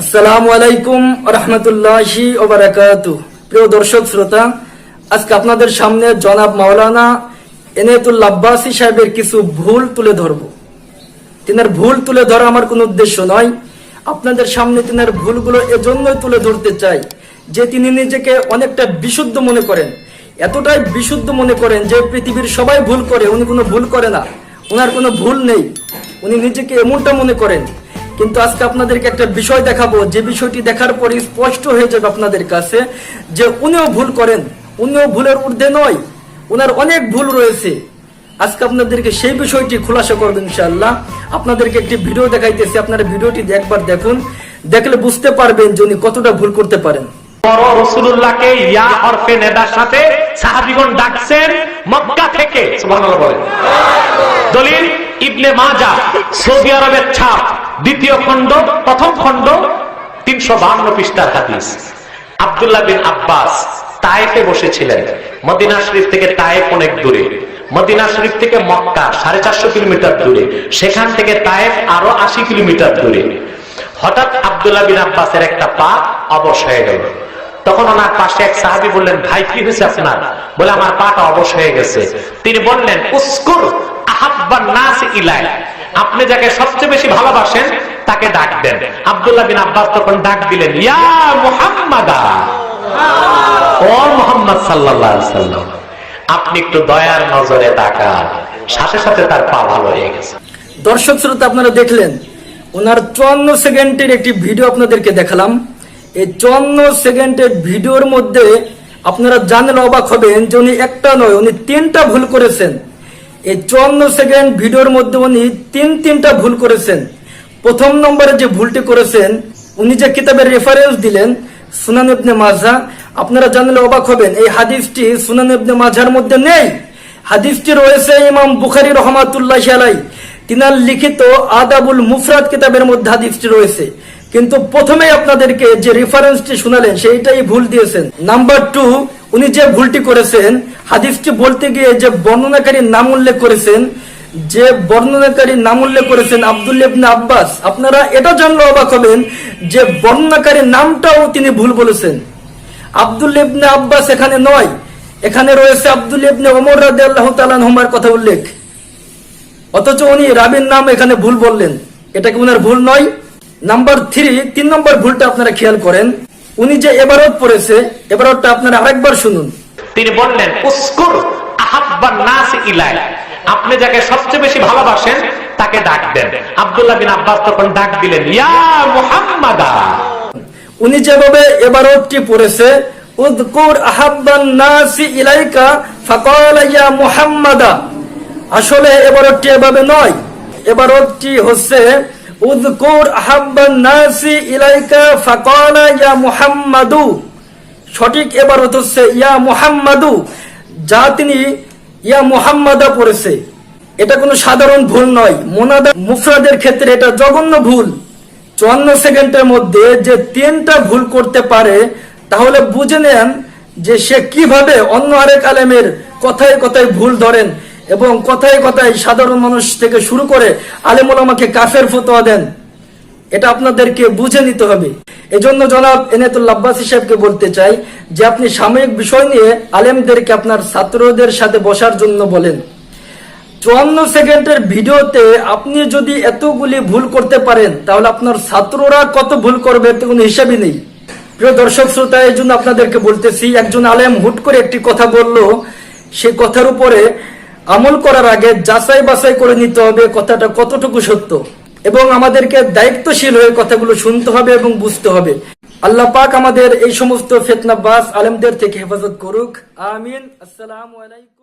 আসসালামু আলাইকুম প্রিয় দর্শক, শ্রোতা, আজকে আপনাদের সামনে জনাব মাওলানা এনায়েতুল সাহেবের কিছু ভুল তুলে ধরব। তিনার ভুল তুলে ধরা আমার কোনো উদ্দেশ্য নয়। আপনাদের সামনে তিনার ভুলগুলো এজন্যই তুলে ধরতে চাই যে তিনি নিজেকে অনেকটা বিশুদ্ধ মনে করেন। এতটাই বিশুদ্ধ মনে করেন যে পৃথিবীর সবাই ভুল করে, উনি কোনো ভুল করে না। ওনার কোনো ভুল নেই। উনি নিজেকে এমনটা মনে করেন। কিন্তু আজকে আপনাদেরকে একটা বিষয় দেখাবো। যে বিষয়টি দেখার পরে স্পষ্ট হয়ে যাবে আপনাদের কাছে যে উনিও ভুল করেন। উনিও ভুলের ঊর্ধ্বে নয়। ওনার অনেক ভুল রয়েছে। আজকে আপনাদেরকে সেই বিষয়টি খোলাসা করবেন ইনশাআল্লাহ। আপনাদেরকে একটি ভিডিও দেখাইতেছি, আপনারা ভিডিওটি একবার দেখুন। দেখলে বুঝতে পারবেন যে উনি কতটা ভুল করতে পারেন। রসুল্লাহকে বিন আব্বাস তায়েফে বসেছিলেন। মদিনা শরীফ থেকে তায়েফ অনেক দূরে। মদিনা শরীফ থেকে মক্কা, সাড়ে চারশো কিলোমিটার দূরে। সেখান থেকে তায়েফ আরও আশি কিলোমিটার দূরে। হঠাৎ আব্দুল্লাহ বিন আব্বাসের একটা পা অবশ হয়ে গেল। তখন ওনার পাশে এক সাহাবি বললেন, ভাই, কি হয়েছে আপনার? বলে, আমার পাটা অবশ হয়ে গেছে। তিনি বললেন, উস্কুর আহাব্বান নাস ইলাই। আপনি যাকে সবচেয়ে বেশি ভালোবাসেন, তাকে ডাক দেন। আবদুল্লাহ বিন আব্বাস তখন ডাক দিলেন, ইয়া মুহাম্মাদা। ও মোহাম্মদ সাল্লাল্লাহু আলাইহি সাল্লাম আপনি একটু দয়ার নজরে তাকান। সাথে সাথে তার পা ভালো হয়ে গেছে। দর্শক শ্রোতা, আপনারা দেখলেন, ওনার চুয়ান্ন সেকেন্ডের একটি ভিডিও আপনাদেরকে দেখালাম। এই চুয়ান্ন সেকেন্ডের ভিডিওর মধ্যে আপনারা জানলে অবাক হবেন যে উনি একটা নয়, উনি তিনটা ভুল করেছেন। এই চুয়ান্ন সেকেন্ড ভিডিওর মধ্যে উনি তিন তিনটা ভুল করেছেন। প্রথম নম্বরে যে ভুলটি করেছেন, উনি যে কিতাবের রেফারেন্স দিলেন, সুনান ইবনে মাজা আপনারা জানলে অবাক হবেন, এই হাদিসটি সুনান ইবনে মাঝার মধ্যে নেই। হাদিসটি রয়েছে ইমাম বুখারি রহমাতুল্লাহ আলাই তিনার লিখিত আদাবুল মুফরাদ কিতাবের মধ্যে হাদিসটি রয়েছে। কিন্তু প্রথমেই আপনাদেরকে যে রেফারেন্সটি শোনালেন, সেইটাই ভুল দিয়েছেন। নাম্বার টু উনি যে ভুলটি করেছেন, হাদিসটি বলতে গিয়ে যে বর্ণনাকারীর নাম উল্লেখ করেছেন, যে বর্ণনাকারীর নাম উল্লেখ করেছেন আব্দুল ইবনে আব্বাস। আপনারা এটা জানলে অবাক হবেন যে বর্ণনাকারীর নামটাও তিনি ভুল বলেছেন। আব্দুল ইবনে আব্বাস এখানে নয়। এখানে রয়েছে আব্দুল ইবনে ওমর রাদিয়াল্লাহু তাআলা হুমার কথা উল্লেখ। অথচ উনি রাবির নাম এখানে ভুল বললেন। এটা কি উনার ভুল নয়? নাম্বার থ্রি, তিন নম্বর ভুলটা আপনারা খেয়াল করেন। উনি যে এবারত পড়েছে, এবারতটা আপনারা আরেকবার শুনুন। তিনি বললেন, উস্কুর আহাব্বান নাস ইলাই আপনি যাকে সবচেয়ে বেশি ভালোবাসেন, তাকে ডাক দেন। আব্দুল্লাহ বিন আব্বাস তখন ডাক দিলেন, ইয়া মুহাম্মাদা। উনি যেভাবে এবারতটি পড়েছে, উদকুর আহাব্বান নাসি ইলাইকা ফাকালা ইয়া মুহাম্মাদা। আসলে এবারতটি এভাবে নয়। এবারতটি হচ্ছে, উদকুর আহাব্বান নাসি ইলাইকা ফাকালা ইয়া মুহাম্মাদু। সঠিক এবারত হচ্ছে, ইয়া মুহাম্মাদু। যা তিনি ইয়া মুহাম্মাদা পড়েছে। এটা কোনো সাধারণ ভুল নয়। মোনাদা মুফরাদের ক্ষেত্রে এটা জঘন্য ভুল। চুয়ান্ন সেকেন্ডের মধ্যে যে তিনটা ভুল করতে পারে, তাহলে বুঝে নেন যে সে কীভাবে অন্য আরেক আলেমের কথায় কথায় ভুল ধরেন এবং কথায় কথায় সাধারণ মানুষ থেকে শুরু করে আলেমুল আমাকে কাফের ফতোয়া দেন। এটা আপনাদেরকে বুঝে নিতে হবে। এজন্য জনাব এনায়তুল আব্বাসী সাহেবকে বলতে চাই যে আপনি সাময়িক বিষয় নিয়ে আলেমদেরকে আপনার ছাত্রদের সাথে বসার জন্য বলেন। চুয়ান্ন সেকেন্ডের ভিডিওতে আপনি যদি এতগুলি ভুল করতে পারেন, তাহলে আপনার ছাত্ররা কত ভুল করবে এতে কোনো হিসাবই নেই। প্রিয় দর্শক শ্রোতা, এই জন্য আপনাদেরকে বলতেছি, একজন আলেম হুট করে একটি কথা বলল সেই কথার উপরে আমল করার আগে যাচাই বাছাই করে নিতে হবে কথাটা কতটুকু সত্য এবং আমাদেরকে দায়িত্বশীল হয়ে কথাগুলো শুনতে হবে এবং বুঝতে হবে। আল্লাহ পাক আমাদের এই সমস্ত ফেতনাবাস আলেমদের থেকে হেফাজত করুক। আমিন। আসসালাম আলাইকুম।